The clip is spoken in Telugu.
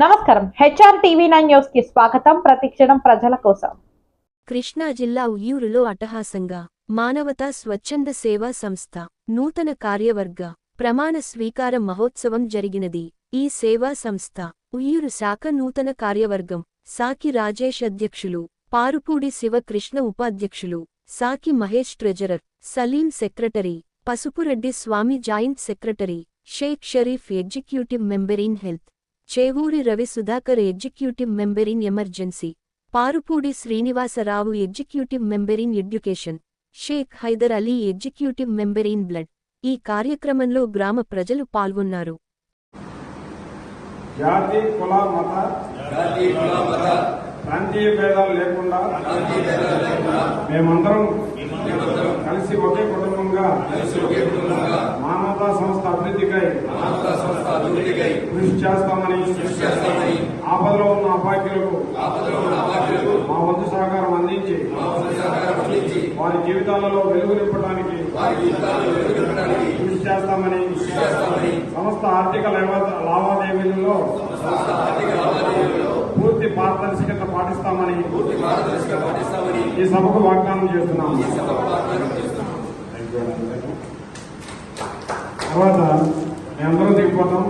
నమస్కారం. హెచ్ఆర్ టీవీ నైన్ న్యూస్కి స్వాగతం. ప్రతిక్షణం ప్రజల కోసం. కృష్ణా జిల్లా ఉయ్యూరులో అటహాసంగా మానవతా స్వచ్ఛంద సేవా సంస్థ నూతన కార్యవర్గ ప్రమాణ స్వీకార మహోత్సవం జరిగినది. ఈ సేవా సంస్థ ఉయ్యూరు శాఖ నూతన కార్యవర్గం సాకి రాజేష్ అధ్యక్షులు. పారుపూడి శివకృష్ణ ఉపాధ్యక్షులు Saki Mahesh treasurer Saleem secretary Pasupureddy Swamy joint secretary Sheikh Sharif executive member in health Chevuri Ravi Sudhakar executive member in emergency Parupudi Srinivasarao executive member in education Sheikh Haider Ali executive member in blood. ఈ కార్యక్రమంలో గ్రామ ప్రజలు పాల్గొన్నారు. జాతి కుల మత ప్రాంతీయ భేదాలు లేకుండా మేమందరం కలిసి ఒకే కుటుంబంగా మానవతా సంస్థ అభివృద్ధికై కృషి చేస్తామని ఆపదలో ఉన్న అపాఖ్యులకు మా వంతు సహకారం అందించి వారి జీవితాలలో వెలుగు నింపడానికి కృషి చేస్తామని సంస్థ ఆర్థిక లావా- లావాదేవీలలో పూర్తి పారదర్శకత పాటిస్తామని ఈ సభకు వాగ్దానం చేస్తున్నాము తర్వాత మేమందరం దిగిపోతాం.